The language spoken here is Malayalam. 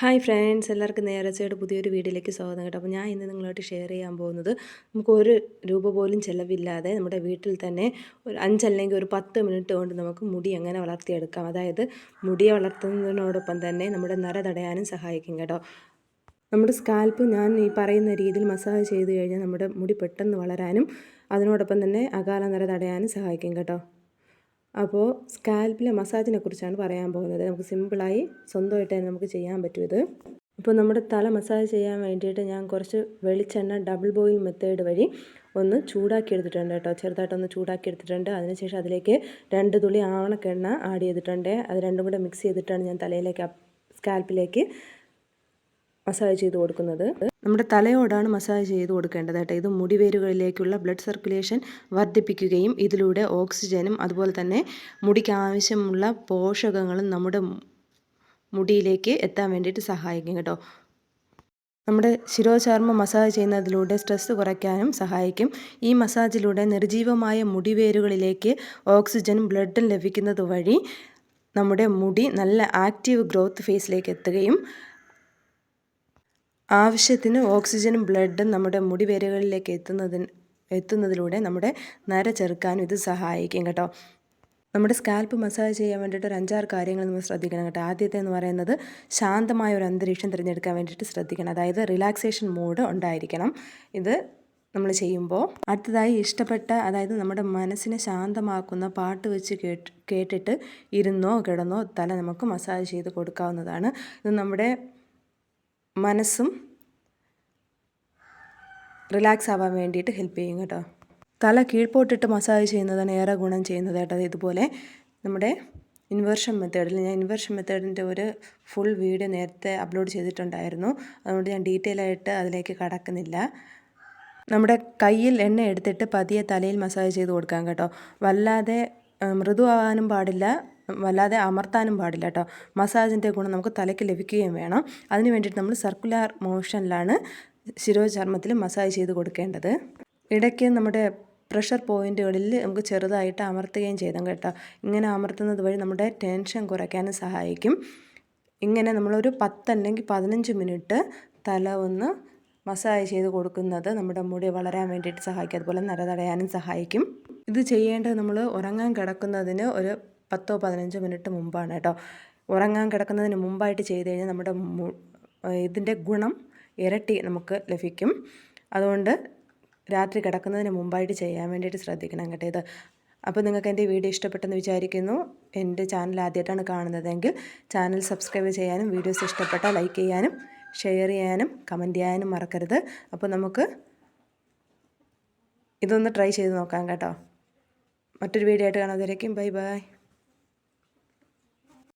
ഹായ് ഫ്രണ്ട്സ് എല്ലാവർക്കും നേരച്ചയുടെ പുതിയൊരു വീഡിയോയിലേക്ക് സ്വാഗതം കേട്ടോ. അപ്പോൾ ഞാൻ ഇന്ന് നിങ്ങളോട്ട് ഷെയർ ചെയ്യാൻ പോകുന്നത് നമുക്ക് ഒരു രൂപ പോലും ചിലവില്ലാതെ നമ്മുടെ വീട്ടിൽ തന്നെ ഒരു അഞ്ചല്ലെങ്കിൽ ഒരു പത്ത് മിനിറ്റ് കൊണ്ട് നമുക്ക് മുടി എങ്ങനെ വളർത്തിയെടുക്കാം. അതായത് മുടിയെ വളർത്തുന്നതിനോടൊപ്പം തന്നെ നമ്മുടെ നര തടയാനും സഹായിക്കും കേട്ടോ. നമ്മുടെ സ്കാൽപ്പ് ഞാൻ ഈ പറയുന്ന രീതിയിൽ മസാജ് ചെയ്ത് കഴിഞ്ഞാൽ നമ്മുടെ മുടി പെട്ടെന്ന് വളരാനും അതിനോടൊപ്പം തന്നെ അകാല നര തടയാനും സഹായിക്കും കേട്ടോ. അപ്പോൾ സ്കാൽപ്പിലെ മസാജിനെ കുറിച്ചാണ് പറയാൻ പോകുന്നത്. നമുക്ക് സിമ്പിളായി സ്വന്തമായിട്ട് തന്നെ നമുക്ക് ചെയ്യാൻ പറ്റും ഇത്. ഇപ്പോൾ നമ്മുടെ തല മസാജ് ചെയ്യാൻ വേണ്ടിയിട്ട് ഞാൻ കുറച്ച് വെളിച്ചെണ്ണ ഡബിൾ ബോയിൽ മെത്തേഡ് വഴി ഒന്ന് ചൂടാക്കി എടുത്തിട്ടുണ്ട് കേട്ടോ. ചെറുതായിട്ടൊന്ന് ചൂടാക്കി എടുത്തിട്ടുണ്ട്. അതിനുശേഷം അതിലേക്ക് രണ്ട് തുള്ളി ആവണക്കെണ്ണ ആഡ് ചെയ്തിട്ടുണ്ട്. അത് രണ്ടും കൂടെ മിക്സ് ചെയ്തിട്ടാണ് ഞാൻ തലയിലേക്ക് സ്കാൽപ്പിലേക്ക് മസാജ് ചെയ്ത് കൊടുക്കുന്നത്. നമ്മുടെ തലയോടാണ് മസാജ് ചെയ്ത് കൊടുക്കേണ്ടത് കേട്ടോ. ഇത് മുടിവേരുകളിലേക്കുള്ള ബ്ലഡ് സർക്കുലേഷൻ വർദ്ധിപ്പിക്കുകയും ഇതിലൂടെ ഓക്സിജനും അതുപോലെ തന്നെ മുടിക്ക് ആവശ്യമുള്ള പോഷകങ്ങളും നമ്മുടെ മുടിയിലേക്ക് എത്താൻ വേണ്ടിയിട്ട് സഹായിക്കും കേട്ടോ. നമ്മുടെ ശിരോചർമ്മ മസാജ് ചെയ്യുന്നതിലൂടെ സ്ട്രെസ് കുറയ്ക്കാനും സഹായിക്കും. ഈ മസാജിലൂടെ നിർജീവമായ മുടിവേരുകളിലേക്ക് ഓക്സിജനും ബ്ലഡും ലഭിക്കുന്നത് വഴി നമ്മുടെ മുടി നല്ല ആക്റ്റീവ് ഗ്രോത്ത് ഫേസിലേക്ക് എത്തുകയും ആവശ്യത്തിന് ഓക്സിജനും ബ്ലഡും നമ്മുടെ മുടി വേരുകളിലേക്ക് എത്തുന്നതിന് എത്തുന്നതിലൂടെ നമ്മുടെ നര ചെറുക്കാനും ഇത് സഹായിക്കും കേട്ടോ. നമ്മുടെ സ്കാൽപ്പ് മസാജ് ചെയ്യാൻ വേണ്ടിയിട്ട് ഒരു അഞ്ചാറ് കാര്യങ്ങൾ നമ്മൾ ശ്രദ്ധിക്കണം കേട്ടോ. ആദ്യത്തെ എന്ന് പറയുന്നത് ശാന്തമായ ഒരു അന്തരീക്ഷം തിരഞ്ഞെടുക്കാൻ വേണ്ടിയിട്ട് ശ്രദ്ധിക്കണം. അതായത് റിലാക്സേഷൻ മൂഡ് ഉണ്ടായിരിക്കണം. ഇത് നമ്മൾ ചെയ്യുമ്പോൾ അടുത്തതായി ഇഷ്ടപ്പെട്ട അതായത് നമ്മുടെ മനസ്സിനെ ശാന്തമാക്കുന്ന പാട്ട് വെച്ച് കേട്ട് കേട്ടിട്ട് ഇരുന്നോ കിടന്നോ തല നമുക്ക് മസാജ് ചെയ്ത് കൊടുക്കാവുന്നതാണ്. ഇത് നമ്മുടെ മനസ്സും റിലാക്സ് ആവാൻ വേണ്ടിയിട്ട് ഹെൽപ്പ് ചെയ്യും കേട്ടോ. തല കീഴ്പോട്ടിട്ട് മസാജ് ചെയ്യുന്നതാണ് ഏറെ ഗുണം ചെയ്യുന്നത് കേട്ടോ. ഇതുപോലെ നമ്മുടെ ഇൻവേർഷൻ മെത്തേഡിൽ ഞാൻ ഇൻവേർഷൻ മെത്തേഡിന്റെ ഒരു ഫുൾ വീഡിയോ നേരത്തെ അപ്ലോഡ് ചെയ്തിട്ടുണ്ടായിരുന്നു. അതുകൊണ്ട് ഞാൻ ഡീറ്റെയിൽ ആയിട്ട് അതിലേക്ക് കടക്കുന്നില്ല. നമ്മുടെ കയ്യിൽ എണ്ണ എടുത്തിട്ട് പതിയെ തലയിൽ മസാജ് ചെയ്ത് കൊടുക്കാം കേട്ടോ. വല്ലാതെ മൃദുവാകാനും പാടില്ല. വല്ലാതെ അമർത്താനും പാടില്ല കേട്ടോ. മസാജിന്റെ ഗുണം നമുക്ക് തലയ്ക്ക് ലഭിക്കുകയും വേണം. അതിന് വേണ്ടിയിട്ട് നമ്മൾ സർക്കുലർ മോഷനിലാണ് ശിരോചർമ്മത്തിൽ മസാജ് ചെയ്ത് കൊടുക്കേണ്ടത്. ഇടയ്ക്ക് നമ്മുടെ പ്രഷർ പോയിന്റുകളിൽ നമുക്ക് ചെറുതായിട്ട് അമർത്തുകയും ചെയ്താൽ കേട്ടോ. ഇങ്ങനെ അമർത്തുന്നത് വഴി നമ്മുടെ ടെൻഷൻ കുറയ്ക്കാനും സഹായിക്കും. ഇങ്ങനെ നമ്മളൊരു പത്തല്ലെങ്കിൽ പതിനഞ്ച് മിനിറ്റ് തല ഒന്ന് മസാജ് ചെയ്ത് കൊടുക്കുന്നത് നമ്മുടെ മുടി വളരാൻ വേണ്ടിയിട്ട് സഹായിക്കും. അതുപോലെ നര തടയാനും സഹായിക്കും. ഇത് ചെയ്യേണ്ടത് നമ്മൾ ഉറങ്ങാൻ കിടക്കുന്നതിന് ഒരു പത്തോ പതിനഞ്ചോ മിനിറ്റ് മുമ്പാണ് കേട്ടോ. ഉറങ്ങാൻ കിടക്കുന്നതിന് മുമ്പായിട്ട് ചെയ്ത് കഴിഞ്ഞാൽ നമ്മുടെ ഇതിന്റെ ഗുണം ഇരട്ടി നമുക്ക് ലഭിക്കും. അതുകൊണ്ട് രാത്രി കിടക്കുന്നതിന് മുമ്പായിട്ട് ചെയ്യാൻ വേണ്ടിയിട്ട് ശ്രദ്ധിക്കണം കേട്ടോ ഇത്. അപ്പോൾ നിങ്ങൾക്ക് എന്റെ വീഡിയോ ഇഷ്ടപ്പെട്ടെന്ന് വിചാരിക്കുന്നു. എന്റെ ചാനൽ ആദ്യമായിട്ടാണ് കാണുന്നതെങ്കിൽ ചാനൽ സബ്സ്ക്രൈബ് ചെയ്യാനും വീഡിയോസ് ഇഷ്ടപ്പെട്ടാൽ ലൈക്ക് ചെയ്യാനും ഷെയർ ചെയ്യാനും കമന്റ് ചെയ്യാനും മറക്കരുത്. അപ്പോൾ നമുക്ക് ഇതൊന്ന് ട്രൈ ചെയ്ത് നോക്കാം കേട്ടോ. മറ്റൊരു വീഡിയോ ആയിട്ട് കാണാതിരിക്കും ബൈ ബൈ.